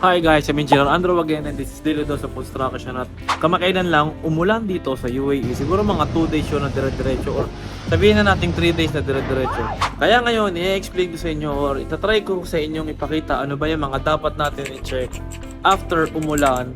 Hi guys, I'm Engineer Andrew again and this is Dose of Construction at kamakailan lang umulan dito sa UAE. Siguro mga 2 days yun na dire-diretso or sabihin na natin 3 days na dire-diretso. Kaya ngayon, i-explain ko sa inyo or itatry ko sa inyong ipakita ano ba yung mga dapat natin i-check after umulan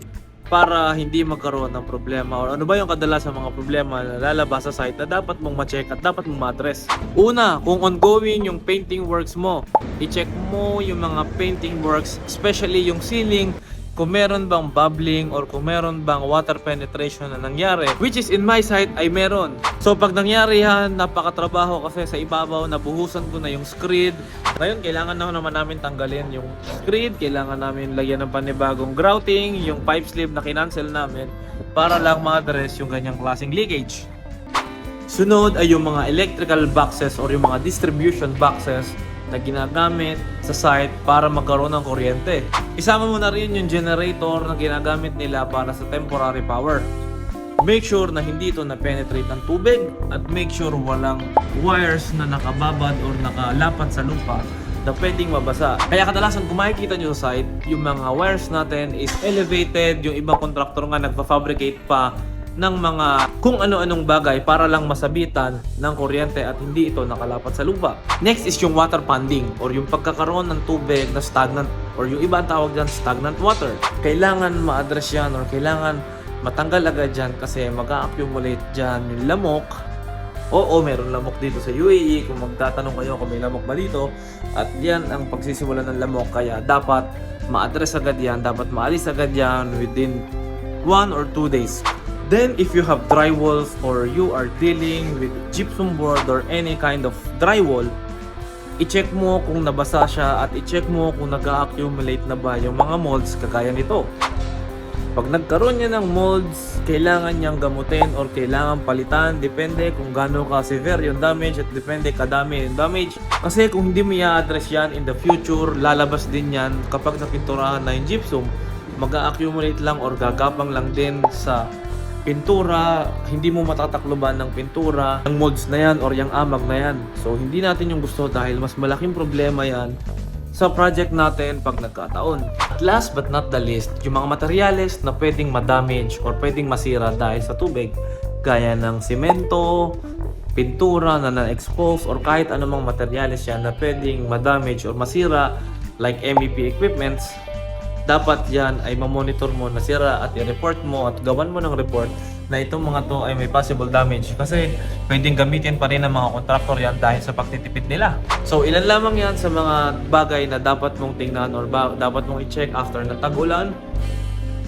para hindi magkaroon ng problema or ano ba yung kadalasan mga problema na lalabas sa site na dapat mong ma-check at dapat mong ma-address. Una, kung ongoing yung painting works mo, i-check mo yung mga painting works, especially yung ceiling, kung meron bang bubbling or kung meron bang water penetration na nangyari, which is in my site ay meron. So pag nangyari yan, napakatrabaho kasi sa ibabaw, nabuhusan ko na yung screed. Ngayon, kailangan na naman namin tanggalin yung screed, kailangan namin lagyan ng panibagong grouting, yung pipe sleeve na kinancel namin para lang ma-address yung ganyang klaseng leakage. Sunod ay yung mga electrical boxes or yung mga distribution boxes na ginagamit sa site para magkaroon ng kuryente. Isama mo na rin yung generator na ginagamit nila para sa temporary power. Make sure na hindi ito na-penetrate ng tubig at make sure walang wires na nakababad or nakalapat sa lupa na pwedeng mabasa. Kaya kadalasan kung makikita nyo sa site, yung mga wires natin is elevated, yung ibang contractor nga nagpa-fabricate pa ng mga kung ano-anong bagay para lang masabitan ng kuryente at hindi ito nakalapat sa lupa. Next is yung water ponding or yung pagkakaroon ng tubig na stagnant or yung iba ang tawag dyan stagnant water. Kailangan ma-address yan or kailangan matanggal agad dyan kasi mag-accumulate dyan yung lamok Oo, meron lamok dito sa UAE. Kung magtatanong kayo kung may lamok ba dito. At yan ang pagsisimula ng lamok. Kaya dapat ma-address agad yan. Dapat maalis agad yan within 1 or 2 days. Then, if you have drywalls or you are dealing with gypsum board or any kind of drywall, i-check mo kung nabasa siya at i-check mo kung nag-accumulate na ba yung mga molds kagaya nito. Pag nagkaroon niya ng molds, kailangan niyang gamutin or kailangan palitan. Depende kung gaano ka severe yung damage at depende kadami yung damage. Kasi kung hindi mo i-address yan in the future, lalabas din yan kapag napinturahan na yung gypsum. Mag-accumulate lang or gagapang lang din sa pintura, hindi mo matatakloban ng pintura, ang molds na yan or yung amag na yan. So hindi natin yung gusto dahil mas malaking problema yan sa project natin pag nagkataon. At last but not the least, yung mga materyales na pwedeng ma-damage or pwedeng masira dahil sa tubig, gaya ng simento, pintura na na-expose or kahit anumang materyales yan na pwedeng ma-damage or masira like MEP equipments, dapat yan ay mamonitor mo na sira at i-report mo at gawan mo ng report na itong mga to ay may possible damage kasi pwedeng gamitin pa rin ng mga contractor yan dahil sa pagtitipid nila. So ilan lamang yan sa mga bagay na dapat mong tingnan or ba- dapat mong i-check after ng tag-ulan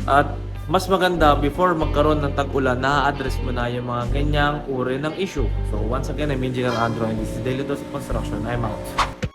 at mas maganda before magkaroon ng tag-ulan na-address mo na yung mga ganyang uri ng issue. So once again, I'm Engineer Andrew and this is Daily Dose of Construction. I'm out.